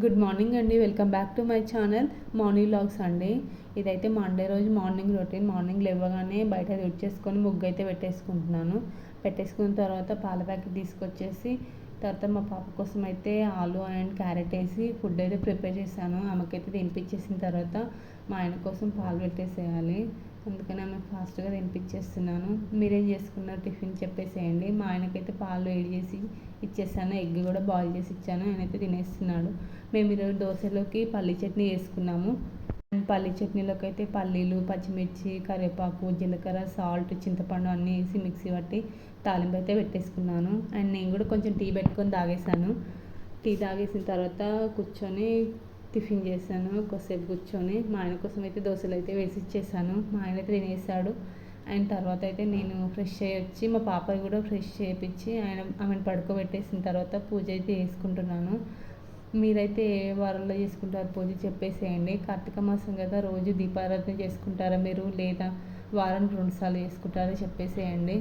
Good morning అండి. Welcome back to my channel morning vlogs అండి. ఇదైతే మండే రోజు మార్నింగ్ రొటీన్ మార్నింగ్ లేవగానే బయట చేసుకొని ముగ్గు అయితే పెట్టేసుకుంటున్నాను. పెట్టేసుకున్న తర్వాత పాల ప్యాకెట్ తీసుకొచ్చేసి తర్వాత మా పాప కోసం అయితే ఆలు అండ్ క్యారెట్ వేసి ఫుడ్ అయితే ప్రిపేర్ చేశాను. ఆమెకైతే తినిపించేసిన తర్వాత మా ఆయన కోసం పాలు పెట్టేసేయాలి. అందుకని ఆమె ఫాస్ట్గా తినిపించేస్తున్నాను మీరేం చేసుకున్నారు? టిఫిన్ చెప్పేసేయండి. మా ఆయనకైతే పాలు వేడి చేసి ఇచ్చేసాను. ఎగ్ కూడా బాయిల్ చేసి ఇచ్చాను. ఆయనైతే తినేస్తున్నాడు. మేము ఈరోజు దోశలోకి పల్లీ చట్నీ వేసుకున్నాము పల్లి చట్నీలోకి అయితే పల్లీలు పచ్చిమిర్చి కరివేపాకు జీలకర్ర సాల్ట్ చింతపండు అన్నీ వేసి మిక్సీ పట్టి తాలింపు అయితే పెట్టేసుకున్నాను. అండ్ నేను కూడా కొంచెం టీ పెట్టుకొని తాగేసాను టీ తాగేసిన తర్వాత కూర్చొని టిఫిన్ చేశాను కొద్దిసేపు కూర్చొని. మా ఆయన కోసం అయితే దోశలు అయితే వేసి ఇచ్చేసాను. మా ఆయన అయితే తినేసాడు. ఆయన తర్వాత అయితే నేను ఫ్రెష్ అయ్యి వచ్చి మా పాప కూడా ఫ్రెష్ చేయించి ఆయన ఆమెను పడుకోబెట్టేసిన తర్వాత పూజ అయితే చేసుకుంటున్నాను. మీరైతే ఏ వారంలో చేసుకుంటారు పూజ చెప్పేసేయండి. కార్తీక మాసం కదా రోజు దీపారాధన చేసుకుంటారా మీరు? లేదా వారం రెండుసార్లు చేసుకుంటారా చెప్పేసేయండి.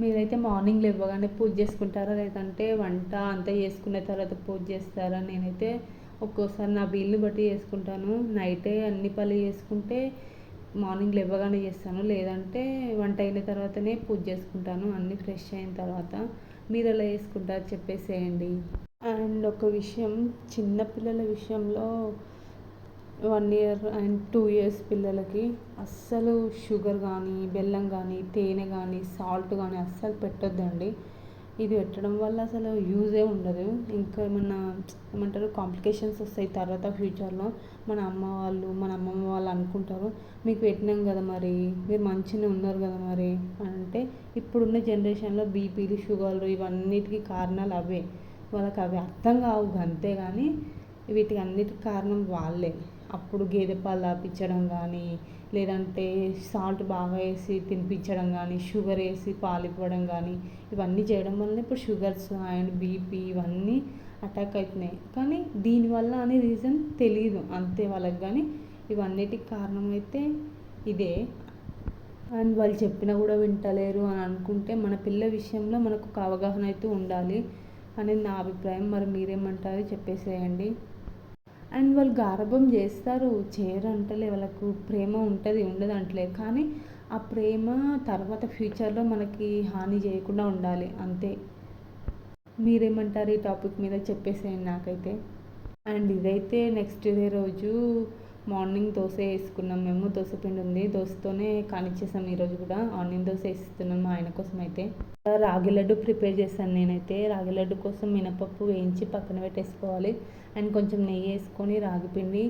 మీరైతే మార్నింగ్ లేవగానే పూజ చేసుకుంటారా? లేదంటే వంట అంతా చేసుకున్న తర్వాత పూజ చేస్తారా? నేనైతే ఒక్కోసారి నా వీలుని బట్టి చేసుకుంటాను. నైటే అన్ని పనులు చేసుకుంటే మార్నింగ్ లేవగానే చేస్తాను. లేదంటే వంట అయిన తర్వాతనే పూజ చేసుకుంటాను. అన్నీ ఫ్రెష్ అయిన తర్వాత మీరు ఎలా చేసుకుంటారు చెప్పేసేయండి. అండ్ ఒక విషయం చిన్నపిల్లల విషయంలో one year and two years పిల్లలకి అస్సలు షుగర్ కానీ బెల్లం కానీ తేనె కానీ సాల్ట్ కానీ అస్సలు పెట్టొద్దండి. ఇది పెట్టడం వల్ల అసలు యూజే ఉండదు. ఇంకా ఏమన్నా ఏమంటారు కాంప్లికేషన్స్ వస్తాయి తర్వాత ఫ్యూచర్లో మన అమ్మ వాళ్ళు మన అమ్మమ్మ వాళ్ళు అనుకుంటారు మీకు పెట్టినాం కదా మరి మీరు మంచిగా ఉన్నారు కదా మరి అంటే ఇప్పుడున్న జనరేషన్లో బీపీలు షుగర్లు ఇవన్నిటికీ కారణాలు అవే. వాళ్ళకి అవి అర్థం కావు అంతే కానీ వీటికి అన్నిటికి కారణం వాళ్ళే. అప్పుడు గేదె పాలు ఆపించడం కానీ లేదంటే సాల్ట్ బాగా వేసి తినిపించడం కానీ షుగర్ వేసి పాలు ఇవ్వడం కానీ ఇవన్నీ చేయడం వల్ల ఇప్పుడు షుగర్స్ అండ్ బీపీ ఇవన్నీ అటాక్ అవుతున్నాయి కానీ దీనివల్ల అనే రీజన్ తెలియదు అంతే వాళ్ళకి కానీ ఇవన్నిటికి కారణం అయితే ఇదే. అండ్ వాళ్ళు చెప్పినా కూడా వింటలేరు అని అనుకుంటే మన పిల్ల విషయంలో మనకు ఒక అవగాహన అయితే ఉండాలి అనేది నా అభిప్రాయం. మరి మీరేమంటారు చెప్పేసేయండి. అండ్ వాళ్ళు గారభం చేస్తారు. చేయరు అంటలే వాళ్ళకు ప్రేమ ఉంటుంది ఉండదు అంటలే. కానీ ఆ ప్రేమ తర్వాత ఫ్యూచర్లో మనకి హాని చేయకుండా ఉండాలి. అంతే. మీరేమంటారు ఈ టాపిక్ మీద చెప్పేసేయండి నాకైతే. అండ్ ఇదైతే నెక్స్ట్ డే రోజు మార్నింగ్ దోశ వేసుకున్నాం. మేము దోశ పిండి ఉంది. దోశతోనే కానిచ్చేసాం ఈరోజు కూడా. ఆనియన్ దోశ వేస్తున్నాం మా ఆయన కోసం అయితే. రాగి లడ్డు ప్రిపేర్ చేశాను నేనైతే. రాగి లడ్డు కోసం మినపప్పు వేయించి పక్కన పెట్టేసుకోవాలి. అండ్ కొంచెం నెయ్యి వేసుకొని రాగి పిండి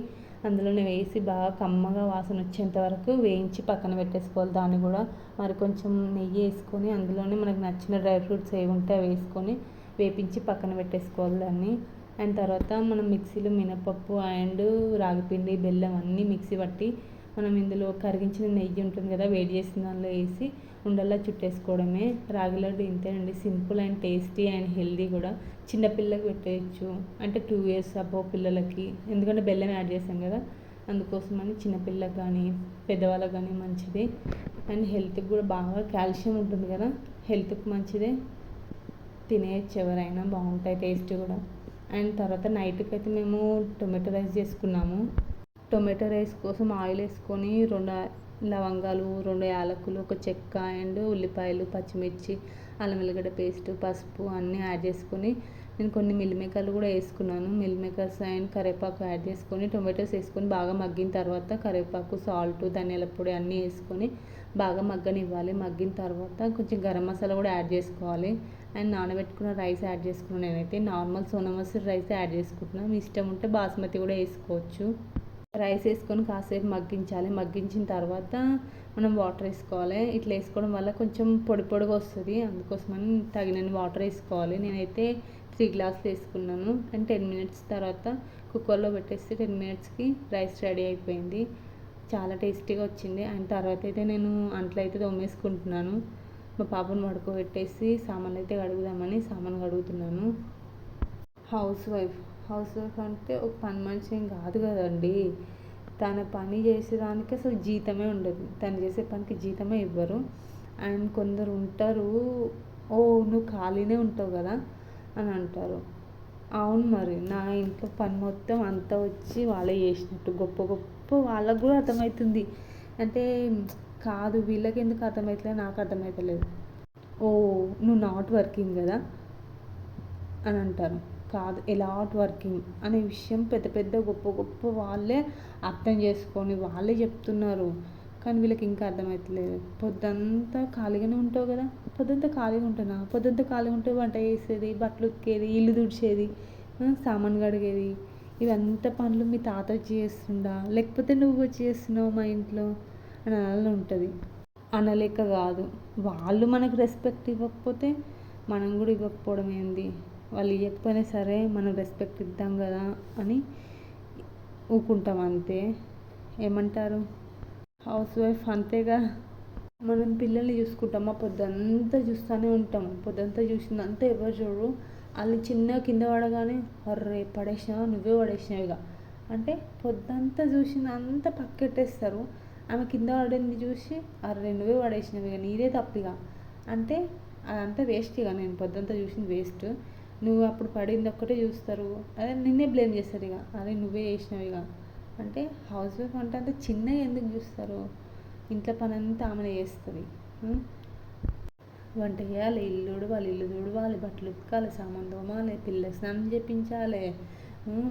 అందులోనే వేసి బాగా కమ్మగా వాసన వచ్చేంత వరకు వేయించి పక్కన పెట్టేసుకోవాలి. దాన్ని కూడా మరి కొంచెం నెయ్యి వేసుకొని అందులోనే మనకు నచ్చిన డ్రై ఫ్రూట్స్ ఏవి ఉంటే అవి వేసుకొని వేపించి పక్కన పెట్టేసుకోవాలి దాన్ని. అండ్ తర్వాత మనం మిక్సీలో మినపప్పు అండ్ రాగిపిండి బెల్లం అన్నీ మిక్సీ పట్టి మనం ఇందులో కరిగించిన నెయ్యి ఉంటుంది కదా వేడి చేసిన దానిలో వేసి ఉండల్లా చుట్టేసుకోవడమే. రాగి లడ్డు ఇంతేనండి. Simple and tasty and healthy కూడా. చిన్నపిల్లకి పెట్టేయచ్చు అంటే టూ ఇయర్స్ అబో పిల్లలకి. ఎందుకంటే బెల్లం యాడ్ చేసాం కదా. అందుకోసం అని చిన్నపిల్లకి కానీ పెద్దవాళ్ళకి కానీ మంచిది. అండ్ హెల్త్కి కూడా బాగా కాల్షియం ఉంటుంది కదా. హెల్త్కి మంచిదే. తినేయచ్చు ఎవరైనా. బాగుంటాయి టేస్ట్ కూడా. అండ్ తర్వాత నైట్కి అయితే మేము టొమాటో రైస్ చేసుకున్నాము. టొమాటో రైస్ కోసం ఆయిల్ వేసుకొని రెండు లవంగాలు రెండు యాలకులు ఒక చెక్క అండ్ ఉల్లిపాయలు పచ్చిమిర్చి అల్లం వెల్లిగడ్డ పేస్ట్ పసుపు అన్నీ యాడ్ చేసుకొని నేను కొన్ని మిల్ మేకర్లు కూడా వేసుకున్నాను. మిల్ మేకర్స్ అండ్ కరివేపాకు యాడ్ చేసుకొని టొమాటోస్ వేసుకొని బాగా మగ్గిన తర్వాత కరివేపాకు సాల్ట్ ధనియాల పొడి అన్నీ వేసుకొని బాగా మగ్గనివ్వాలి. మగ్గిన తర్వాత కొంచెం గరం మసాలా కూడా యాడ్ చేసుకోవాలి. అండ్ నానబెట్టుకున్న రైస్ యాడ్ చేసుకున్నాను. నేనైతే నార్మల్ సోనామసూరి రైస్ యాడ్ చేసుకుంటున్నాను మీ ఇష్టం ఉంటే బాస్మతి కూడా వేసుకోవచ్చు. రైస్ వేసుకొని కాసేపు మగ్గించాలి. మగ్గించిన తర్వాత మనం వాటర్ వేసుకోవాలి. ఇట్లా వేసుకోవడం వల్ల కొంచెం పొడి పొడిగా వస్తుంది. అందుకోసమని తగినన్ని వాటర్ వేసుకోవాలి. నేనైతే త్రీ గ్లాసులు వేసుకున్నాను. అండ్ టెన్ మినిట్స్ తర్వాత కుక్కర్లో పెట్టేస్తే టెన్ మినిట్స్కి రైస్ రెడీ అయిపోయింది. చాలా టేస్టీగా వచ్చింది. అండ్ తర్వాత అయితే నేను అంట్లో అయితే తోమేసుకుంటున్నాను. మా పాపను పడుకోబెట్టేసి సామాన్ అయితే కడుగుదామని సామాన్ కడుగుతున్నాను. హౌస్ వైఫ్ హౌస్ వైఫ్ అంటే ఒక పని మనిషి ఏం కాదు కదండి. తన పని చేసేదానికి అసలు జీతమే ఉండదు. తను చేసే పనికి జీతమే ఇవ్వరు. అండ్ కొందరు ఉంటారు ఓ నువ్వు ఖాళీనే ఉంటావు కదా అని అంటారు. అవును మరి నా ఇంట్లో పని మొత్తం అంతా వచ్చి వాళ్ళే చేసినట్టు గొప్ప గొప్ప వాళ్ళకు కూడా అర్థమవుతుంది. అంటే కాదు వీళ్ళకి ఎందుకు అర్థమవుతలేదు నాకు అర్థమవుతలేదు ఓ నువ్వు నాట్ వర్కింగ్ కదా? అని అంటారు. కాదు ఎలాట్ వర్కింగ్ అనే విషయం పెద్ద పెద్ద గొప్ప గొప్ప వాళ్ళే అర్థం చేసుకొని వాళ్ళే చెప్తున్నారు. కానీ వీళ్ళకి ఇంకా అర్థమవుతలేదు పొద్దంతా ఖాళీగానే ఉంటావు కదా? పొద్దంతా ఖాళీగా ఉంటున్నా పొద్దంతా ఖాళీగా ఉంటే వంట చేసేది బట్టలు ఉతికేది ఇల్లు తుడిచేది సామాన్ కడిగేది ఇవంతా పనులు మీ తాత వచ్చి చేస్తుండా? లేకపోతే నువ్వు వచ్చి చేస్తున్నావు మా ఇంట్లో? అని అనాలని ఉంటుంది. అనలేక కాదు. వాళ్ళు మనకు రెస్పెక్ట్ ఇవ్వకపోతే మనం కూడా ఇవ్వకపోవడం ఏంది? వాళ్ళు ఇవ్వకపోయినా సరే మనం రెస్పెక్ట్ ఇద్దాం కదా అని ఊకుంటాం అంతే. ఏమంటారు? హౌస్ వైఫ్ అంతేగా. మనం పిల్లల్ని చూసుకుంటామా పొద్దంతా చూస్తూనే ఉంటాం. పొద్దంతా చూసిందంతా ఎవరు చూడరు. వాళ్ళు చిన్న కింద పడగానే అర్రే పడేసినావా? నువ్వే పడేసినావు ఇక. అంటే పొద్దంతా చూసిందంతా పక్కెట్టేస్తారు. ఆమె కింద పడింది చూసి అర్రే నువ్వే పడేసినవి ఇక నీదే తప్పిగా అంటే అదంతా వేస్ట్ ఇక నేను పొద్దంతా చూసింది వేస్ట్. నువ్వు అప్పుడు పడింది ఒక్కటే చూస్తారు. అదే నిన్నే బ్లేమ్ చేస్తారు ఇక. అదే నువ్వే చేసినావు ఇక. అంటే హౌస్ వైఫ్ అంటే అంత చిన్నగా ఎందుకు చూస్తారు? ఇంట్లో పని అంతా ఆమెనే చేస్తుంది. వంట చేయాలి ఇల్లు ఊడవాలి ఇల్లు తుడవాలి బట్టలు ఉతకాలి సామాన్ తోమాలి పిల్ల స్నానం చేయించాలి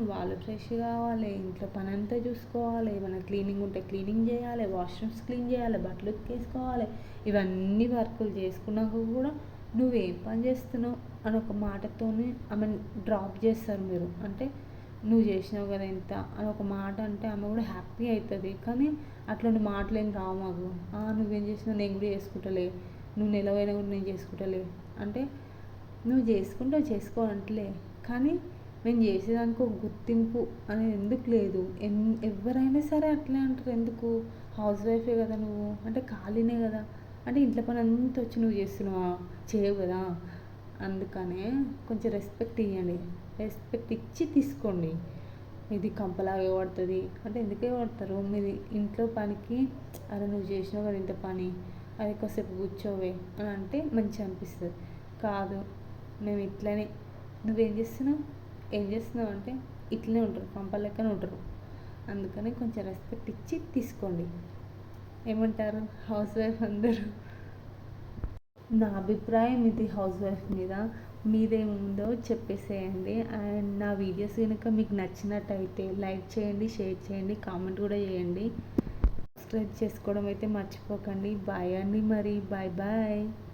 వాళ్ళు ఫ్రెష్ కావాలి ఇంట్లో పని అంతా చూసుకోవాలి ఏమైనా క్లీనింగ్ ఉంటే క్లీనింగ్ చేయాలి వాష్రూమ్స్ క్లీన్ చేయాలి బట్టలు ఉతికేసుకోవాలి ఇవన్నీ వర్కులు చేసుకున్నాక కూడా నువ్వేం పని చేస్తున్నావు అని ఒక మాటతోనే ఆమె డ్రాప్ చేస్తారు మీరు. అంటే నువ్వు చేసినావు కదా ఇంత అని ఒక మాట అంటే ఆమె కూడా హ్యాపీ అవుతుంది. కానీ అట్లాంటి మాటలు ఏం రావు మాకు. "ఆ, నువ్వేం చేసినావు? నేను కూడా చేసుకుంటలే. నువ్వు నిలవైనా కూడా నేను చేసుకుంటలే. అంటే నువ్వు చేసుకుంటావు చేసుకో అంటలే కానీ మేము చేసేదానికి ఒక గుర్తింపు అనేది ఎందుకు లేదు? ఎన్ ఎవరైనా సరే అట్లే అంటారు. ఎందుకు? హౌస్ వైఫే కదా నువ్వు. అంటే ఖాళీనే కదా. అంటే ఇంట్లో పని అంతా వచ్చి నువ్వు చేస్తున్నావా? చేయవు కదా. అందుకనే కొంచెం రెస్పెక్ట్ ఇవ్వండి రెస్పెక్ట్ ఇచ్చి తీసుకోండి. ఇది కంపలాగా పడుతుంది. అంటే ఎందుకే పడతారు మీది ఇంట్లో పనికి అరే నువ్వు చేసినావు కదా ఇంత పని. అది కాసేపు కూర్చోవే అని అంటే మంచిగా అనిపిస్తుంది. కాదు. మేము ఇట్లనే. నువ్వేం చేస్తున్నావు? ఏం చేస్తున్నావు అంటే ఇట్లనే ఉంటారు కంప లెక్కనే ఉంటారు. అందుకని కొంచెం రెస్పెక్ట్ ఇచ్చి తీసుకోండి. ఏమంటారు? హౌస్ వైఫ్ అందరూ. నా అభిప్రాయం ఇది హౌస్ వైఫ్ మీద. మీదేముందో చెప్పేసేయండి. అండ్ నా వీడియోస్ కనుక మీకు నచ్చినట్టయితే లైక్ చేయండి షేర్ చేయండి కామెంట్ కూడా చేయండి. సబ్స్క్రైబ్ చేసుకోవడం అయితే మర్చిపోకండి. బాయ్ అండి మరి. Bye bye